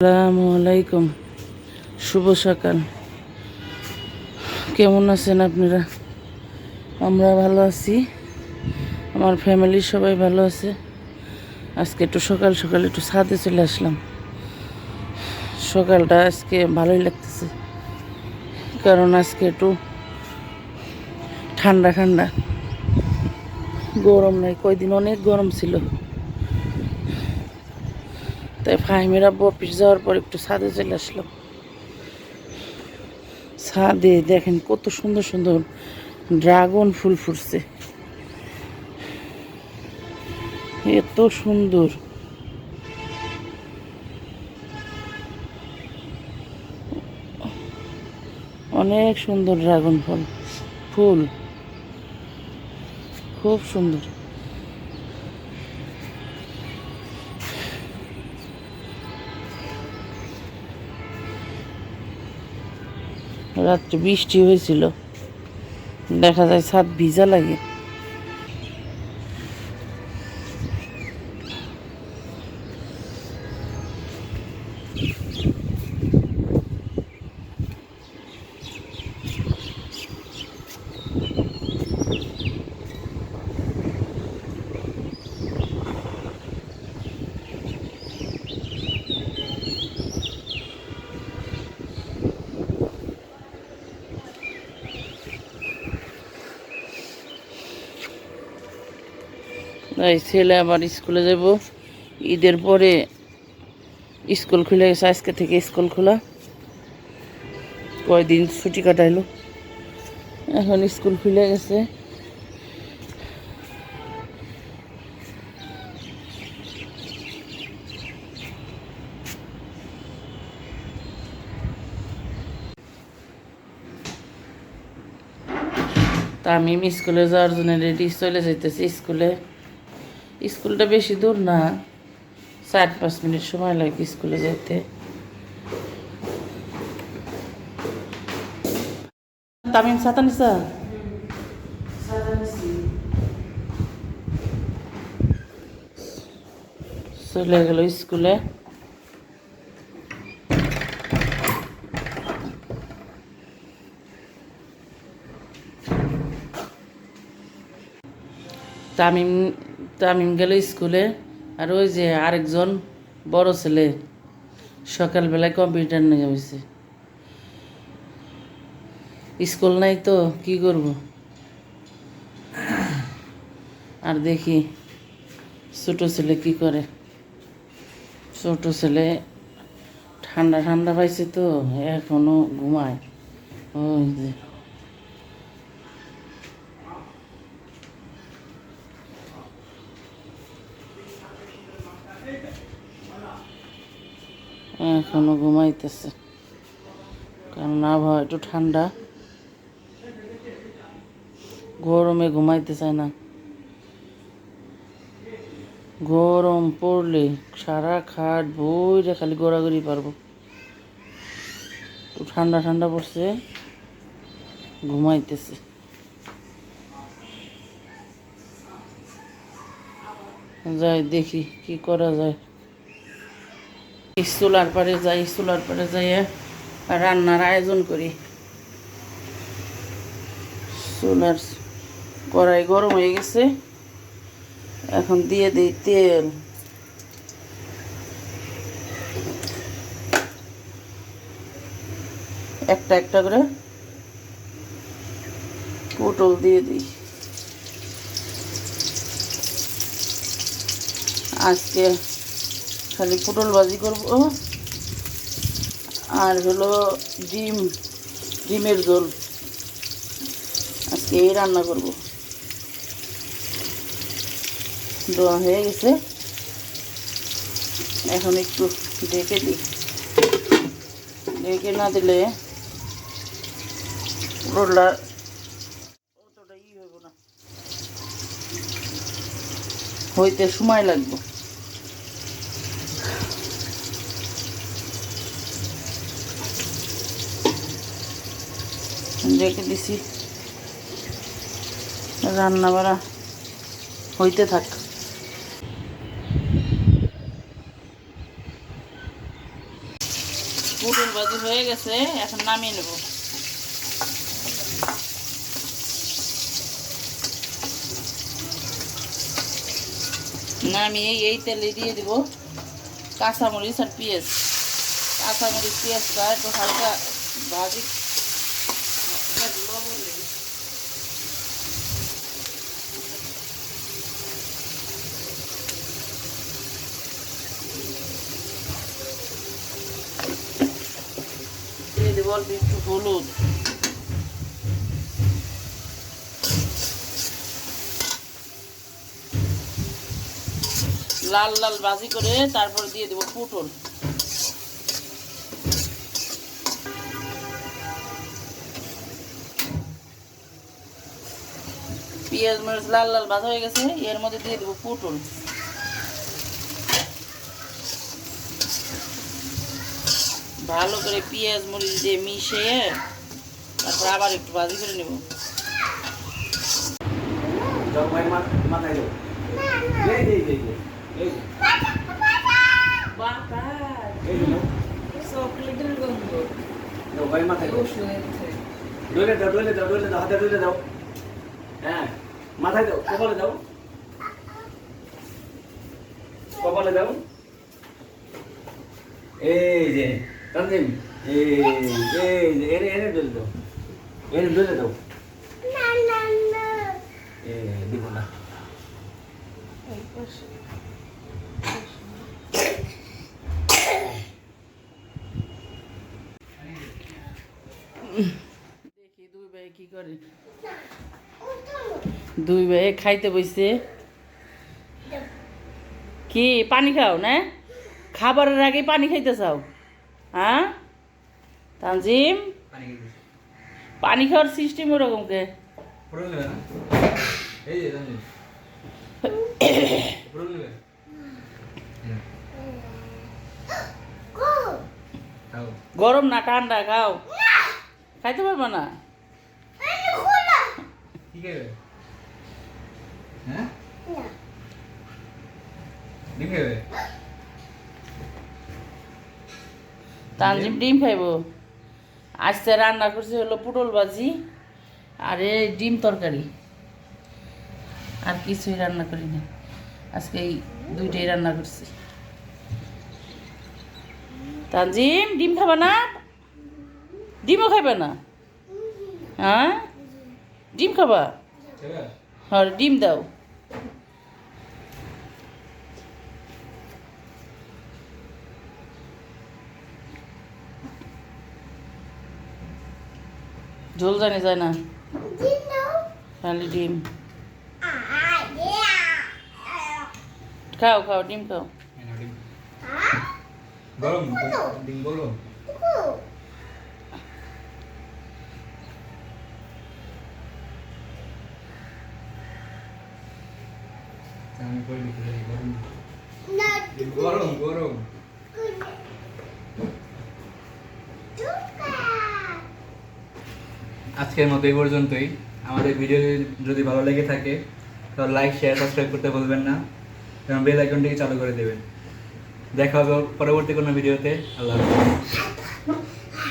আসসালামু আলাইকুম। শুভ সকাল। কেমন আছেন আপনারা? আমরা ভালো আছি। আমার ফ্যামিলির সবাই ভালো আছে। আজকে একটু সকাল সকাল একটু ছাদে চলে আসলাম। সকালটা আজকে ভালোই লাগতেছে। কারণ আজকে একটু ঠান্ডা ঠান্ডা। গরম নাই, কয়দিন অনেক গরম ছিল। তাই ফাহিমের আব্বু অফিস যাওয়ার পর একটু ছাদে চলে আসলাম। ছাদে দেখেন কত সুন্দর সুন্দর ড্রাগন ফুল ফুটছে। এত সুন্দর। অনেক সুন্দর ড্রাগন ফল, ফুল। খুব সুন্দর। রাত্রে বৃষ্টি হয়েছিল। দেখা যায় ছাদ ভিজা লাগে। এই ছেলে আবার স্কুলে যাব। ঈদের পরে স্কুল খুলে গেছে, আজকে থেকে স্কুল খোলা। কয়দিন ছুটি কাটাইলো। এখন স্কুল খুলে গেছে। তা আমি স্কুলে যাওয়ার জন্য রেডি চলে যাইতেছি স্কুলে। স্কুলটা বেশি দূর না চার পাঁচ মিনিট সময় লাগে স্কুলে যেতে তামিম ছাতা নিসা চলে গেল স্কুলে। তামিম তামিম গেল স্কুলে আর ওই যে আরেকজন বড় ছেলে সকালবেলায় কম্পিউটার নিয়ে গেছে। স্কুল নাই তো, কি করব? আর দেখি ছোট ছেলে কি করে। ছোট ছেলে ঠান্ডা ঠান্ডা পাইছে তো, এখনও ঘুমায়। ওই যে এখনও ঘুমাইতেছে। কারণ আবহাওয়া একটু ঠান্ডা। গরমে ঘুমাইতে চায় না। গরম পড়লে সারা খাট বইরে খালি গোড়াগড়ি পারব। ঠান্ডা ঠান্ডা পড়ছে, ঘুমাইতেছে। যাই দেখি কি করা যায়। চুলার পারে যাই চুলার পরে যাইয়া রান্নার আয়োজন করি। চুলার কড়াই গরম হয়ে গেছে। এখন দিয়ে দিই তেল। একটা একটা করে পটল দিয়ে দিই। আজকে খালি পটল ভাজি করব। আর হলো ডিম, ডিমের ঝোল। আজকে এই রান্না করব। দোয়া হয়ে গেছে। এখন একটু ডেকে দিই। ডেকে না দিলে পটলটা অতটা ই হইব না। হইতে সময় লাগবে। রেখে দিছি। রান্না বাড়া হইতে থাক। ভাজি হয়ে গেছে, এখন নামিয়ে নেব। নামিয়ে এই তেলে দিয়ে দিব কাঁচামরিচ আর পেঁয়াজ। কাঁচামরিচ, পেঁয়াজটা একটু হালকা ভাজি অল্প একটু হলুদ। লাল লাল ভাজি করে তারপর দিয়ে দেবো পটল পেঁয়াজ, মরিচ লাল লাল ভাজা হয়ে গেছে, এর মধ্যে দিয়ে দেবো পটল ভালো করে পেঁয়াজ মরিচ দিয়ে মিশিয়ে তারপর আবার একটু ভাজি করে নেব। হ্যাঁ মাথায় দাও কপালে দাও কপালে দাও এই যে তানজিম এনে এনে ডলে দাও এনে ডলে দাও দিব না দেখি দুই ভাই কি করে দুই ভাই খাইতে বসছে কি পানি খাও না? খাবারের আগে পানি খাইতে চাও? হ্যাঁ? তানজিম? পানি খাওয়ার সিস্টেম ওরকম কে? গরম না ঠান্ডা খাও। খাইতে পারবে না? হ্যাঁ ডিম খাবে তানজিম ডিম খাইবো। আজকে রান্না করছি হলো পটল ভাজি আর এই ডিম তরকারি। আর কিছুই রান্না করি না। আজকে এই দুইটাই রান্না করছি। তানজিম ডিম খাবে না? ডিমও খাবে না? হ্যাঁ? ডিম খাবা? খাবে হ্যাঁ ডিম দাও। ঝোল জানি যায় না খালি ডিম খাও খাও ডিম খাও ডিম গরম ডিম গরম আমি করে দিতে গরম গরম গরম আজকের মতো এই পর্যন্তই। আমাদের ভিডিও যদি ভালো লেগে থাকে তাহলে লাইক শেয়ার সাবস্ক্রাইব করতে বলবেন না। এবং বেল আইকনটিকে চালু করে দেবেন। দেখা হবে পরবর্তী কোনো ভিডিওতে আল্লাহ হাফিজ।